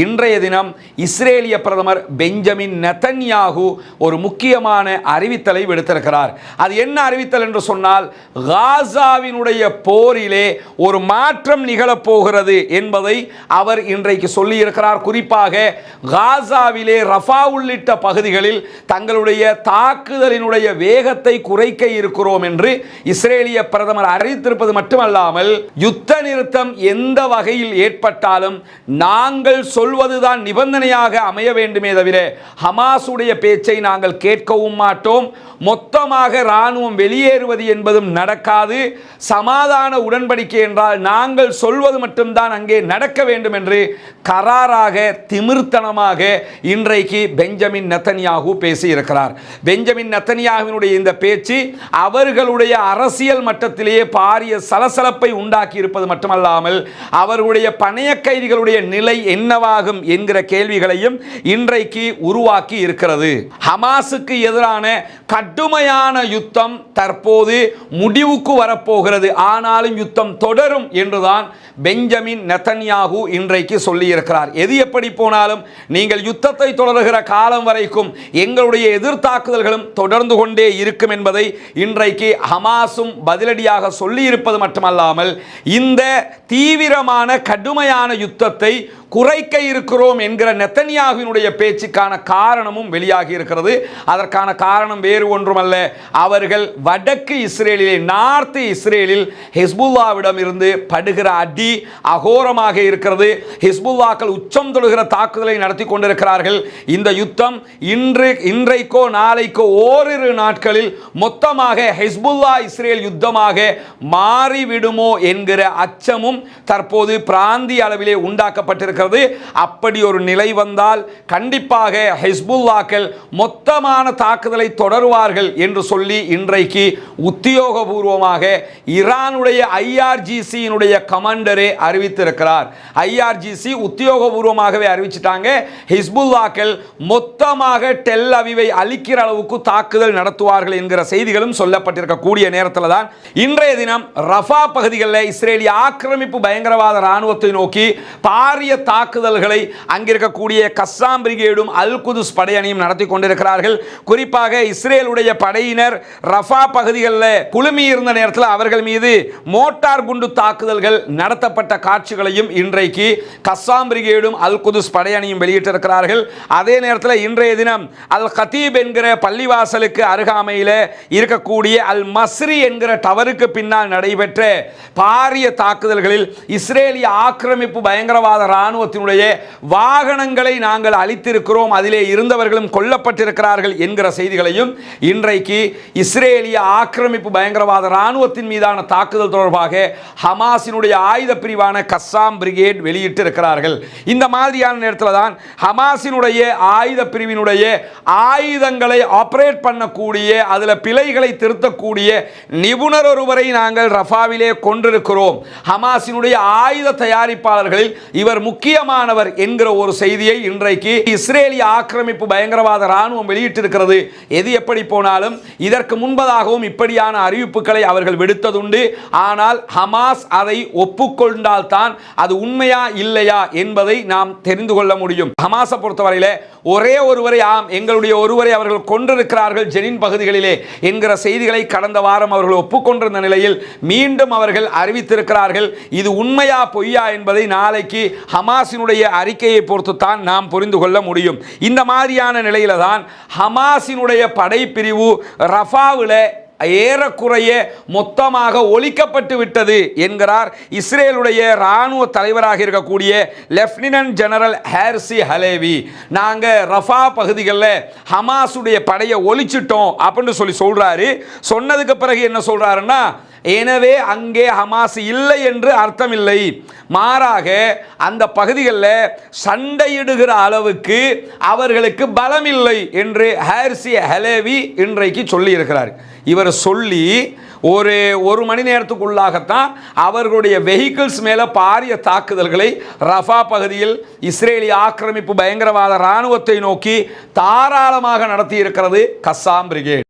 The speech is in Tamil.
இன்றைய தினம் இஸ்ரேலிய பிரதமர் பெஞ்சமின் நெதன்யாகு ஒரு முக்கியமான அறிவித்தலை விடுத்திருக்கிறார். அது என்ன அறிவித்தல் என்று சொன்னால் காசாவினுடைய போரிலே ஒரு மாற்றம் நிகழப்போகிறது என்பதை அவர் இன்றைக்கு சொல்லியிருக்கிறார். குறிப்பாக காசாவிலே ரஃபா உள்ளிட்ட பகுதிகளில் தங்களுடைய தாக்குதலினுடைய வேகத்தை குறைக்க இருக்கிறோம் என்று இஸ்ரேலிய பிரதமர் அறிவித்திருப்பது மட்டுமல்லாமல் யுத்த நிறுத்தம் எந்த வகையில் ஏற்பட்டாலும் நாங்கள் சொல்வதுதான் நிபந்தனையாக அமைய வேண்டுமே தவிர ஹமாஸுடைய பேச்சை நாங்கள் கேட்கவும் மாட்டோம். மொத்தமாக இராணுவம் வெளியேறுவது என்பதும் நடக்காது. சமாதான உடன்படிக்கை என்றால் நாங்கள் சொல்வது மட்டும்தான் அங்கே நடக்க வேண்டும் என்று கராராக திமிர்த்தனமாக இன்றைக்கு பெஞ்சமின் நத்தனியாகு பேசியிருக்கிறார். பெஞ்சமின் நத்தனியாகுவினுடைய இந்த பேச்சு அவர்களுடைய அரசியல் மட்டத்திலேயே பாரிய சலசலப்பை உண்டாக்கி இருப்பது மட்டுமல்லாமல் அவர்களுடைய பணைய கைதிகளுடைய நிலை என்னவாகும் என்கிற கேள்விகளையும் இன்றைக்கு உருவாக்கி இருக்கிறது. ஹமாஸுக்கு எதிரான கடுமையான யுத்தம் தற்போது முடிவுக்கு வரப்போகிறது. ஆனாலும் யுத்தம் தொடரும் என்றுதான் பெஞ்சமின் நெத்தன்யாகு இன்றைக்கு சொல்லியிருக்கிறார். எது எப்படி போனாலும் நீங்கள் யுத்தத்தை தொடர்கிற காலம் வரைக்கும் எங்களுடைய எதிர்த்தாக்குதல்களும் தொடர்ந்து கொண்டே இருக்கும் என்பதை இன்றைக்கு ஹமாஸும் பதிலடியாக சொல்லியிருப்பது மட்டுமல்லாமல் இந்த தீவிரமான கடுமையான யுத்தத்தை குறைக்க இருக்கிறோம் என்கிற நெத்தனியாகுவினுடைய பேச்சுக்கான காரணமும் வெளியாகி இருக்கிறது. அதற்கான காரணம் வேறு ஒன்றுமல்ல. அவர்கள் வடக்கு இஸ்ரேலிலே நார்த் இஸ்ரேலில் ஹிஸ்புல்லாவிடம் இருந்து படுகிற அடி அகோரமாக இருக்கிறது. ஹிஸ்புல்லாக்கள் உச்சம் தொழுகிற தாக்குதலை நடத்தி கொண்டிருக்கிறார்கள். இந்த யுத்தம் இன்று இன்றைக்கோ நாளைக்கோ ஓரிரு நாட்களில் மொத்தமாக ஹிஸ்புல்லா இஸ்ரேல் யுத்தமாக மாறிவிடுமோ என்கிற அச்சமும் தற்போது பிராந்திய அளவிலே உண்டாக்கப்பட்டிருக்கிறது. அப்படி ஒரு நிலை வந்தால் கண்டிப்பாக ஹிஸ்புல்லாக்கள் மொத்தமான தாக்குதலை தொடருவார்கள் என்று சொல்லி இன்றைக்கு உத்தியோகபூர்வமாக ஈரானுடைய ஐஆர்ஜிசியினுடைய கமாண்டரே அறிவித்திருக்கிறார். ஐஆர்ஜிசி உத்தியோகபூர்வமாகவே அறிவிச்சிட்டாங்க. ஹிஸ்புல்லாக்கள் மொத்தமாக டெல் அவிவை அழிக்கிற அளவுக்கு தாக்குதல் நடத்துவார்கள் என்கிற செய்திகளும் சொல்லப்பட்டிருக்கக்கூடிய நேரத்தில் தான் இன்றைய தினம் ரஃபா பகுதிகளில் இஸ்ரேலிய ஆக்கிரமிப்பு பயங்கரவாத இராணுவத்தை நோக்கி பாரிய தாக்குதல்களை அங்கிருக்கக்கூடிய கஸ்ஸாம் பிரிகேடும் அல் குதுஸ் படையணியும் நடத்தி கொண்டிருக்கிறார்கள். குறிப்பாக இஸ்ரேலுடைய படையினர் ரஃபா பகுதிகளில் குழுமி இருந்த நேரத்தில் அவர்கள் மீது மோட்டார் குண்டு தாக்குதல்கள் நடத்தப்பட்ட காட்சிகளையும் இன்றைக்கு கஸ்ஸாம் பிரிகேடும் அல் குதுஸ் படையணியும் வெளியிட்டிருக்கிறார்கள். அதே நேரத்தில் இன்றைய தினம் அல் கதீப் என்கிற பள்ளிவாசலுக்கு அருகாமையில் இருக்கக்கூடிய அல் மஸ்ரி என்கிற டவருக்கு பின்னால் நடைபெற்ற பாரிய தாக்குதல்களில் இஸ்ரேலிய ஆக்கிரமிப்பு பயங்கரவாத இராணுவத்தினுடைய வாகனங்களை நாங்கள் அழித்திருக்கிறோம் அதிலே இருந்தவர்களும் கொல்லப்பட்டிருக்கிறார்கள் என்கிற செய்திகளையும் இன்றைக்கு இஸ்ரேலிய ஆக்கிரமிப்பு பயங்கரவாத இராணுவத்தின் மீதான தாக்குதல் தொடர்பாக ஹமாஸினுடைய ஆயுத பிரிவான கஸ்ஸாம் பிரிகேட் வெளியிட்டு இருக்கிறார்கள் இந்த மாதிரியான நேரத்தில் தான் ஹமாஸினுடைய ஆயுத பிரிவினுடைய ஆயுதங்களை ஆப்ரேட் பண்ணக்கூடிய அதில் பிழைகளை திருத்தக்கூடிய நிபுணர் ஒருவரை நாங்கள் ரஃபாவிலே கொண்டிருக்கிறோம். ஹமாஸினுடைய ஆயுத தயாரிப்பாளர்களில் இவர் முக்கிய முக்கியமானவர் என்கிற ஒரு செய்தியை இன்றைக்கு இஸ்ரேலிய ஆக்கிரமிப்பு பயங்கரவாத இராணுவம் வெளியிட்டிருக்கிறது. எது எப்படி போனாலும் இதற்கு முன்பதாகவும் இப்படியான அறிவிப்புகளை அவர்கள் விடுத்ததுண்டு. ஆனால் ஹமாஸ் அதை ஒப்புக்கொண்டால் தான் அது உண்மையா இல்லையா என்பதை நாம் தெரிந்து கொள்ள முடியும். ஹமாஸை பொறுத்தவரையில ஒரே ஒருவரை ஆம் எங்களுடைய ஒருவரை அவர்கள் கொண்டிருக்கிறார்கள் ஜெனின் பகுதிகளிலே என்கிற செய்திகளை கடந்த வாரம் அவர்கள் ஒப்புக்கொண்டிருந்த நிலையில் மீண்டும் அவர்கள் அறிவித்திருக்கிறார்கள் இது உண்மையா பொய்யா என்பதை நாளைக்கு ஹமாஸினுடைய அறிக்கையை பொறுத்து தான் நாம் புரிந்து கொள்ள முடியும். இந்த மாதிரியான நிலையில தான் ஹமாஸினுடைய படைப்பிரிவு ரஃபாவில் ஏறக்குறைய மொத்தமாக ஒழிக்கப்பட்டு விட்டது என்கிறார் இஸ்ரேலுடைய இராணுவ தலைவராக இருக்கக்கூடிய லெப்டினன்ட் ஜெனரல் ஹேர்சி ஹலேவி. நாங்கள் ரஃபா பகுதிகளில் ஹமாஸுடைய படையை ஒழிச்சிட்டோம் அப்படின்னு சொல்லி சொல்கிறாரு சொன்னதுக்கு பிறகு என்ன சொல்கிறாருன்னா எனவே அங்கே ஹமாஸ் இல்லை என்று அர்த்தமில்லை. மாறாக அந்த பகுதிகளில் சண்டையிடுகிற அளவுக்கு அவர்களுக்கு பலம் இல்லை என்று ஹேர்சி ஹலேவி இன்றைக்கு சொல்லியிருக்கிறார். இவர் சொல்லி ஒரு ஒரு மணி நேரத்துக்குள்ளாகத்தான் அவர்களுடைய வெஹிக்கிள்ஸ் மேலே பாரிய தாக்குதல்களை ரஃபா பகுதியில் இஸ்ரேலிய ஆக்கிரமிப்பு பயங்கரவாத இராணுவத்தை நோக்கி தாராளமாக நடத்தி இருக்கிறது கஸ்ஸாம் பிரிகேட்.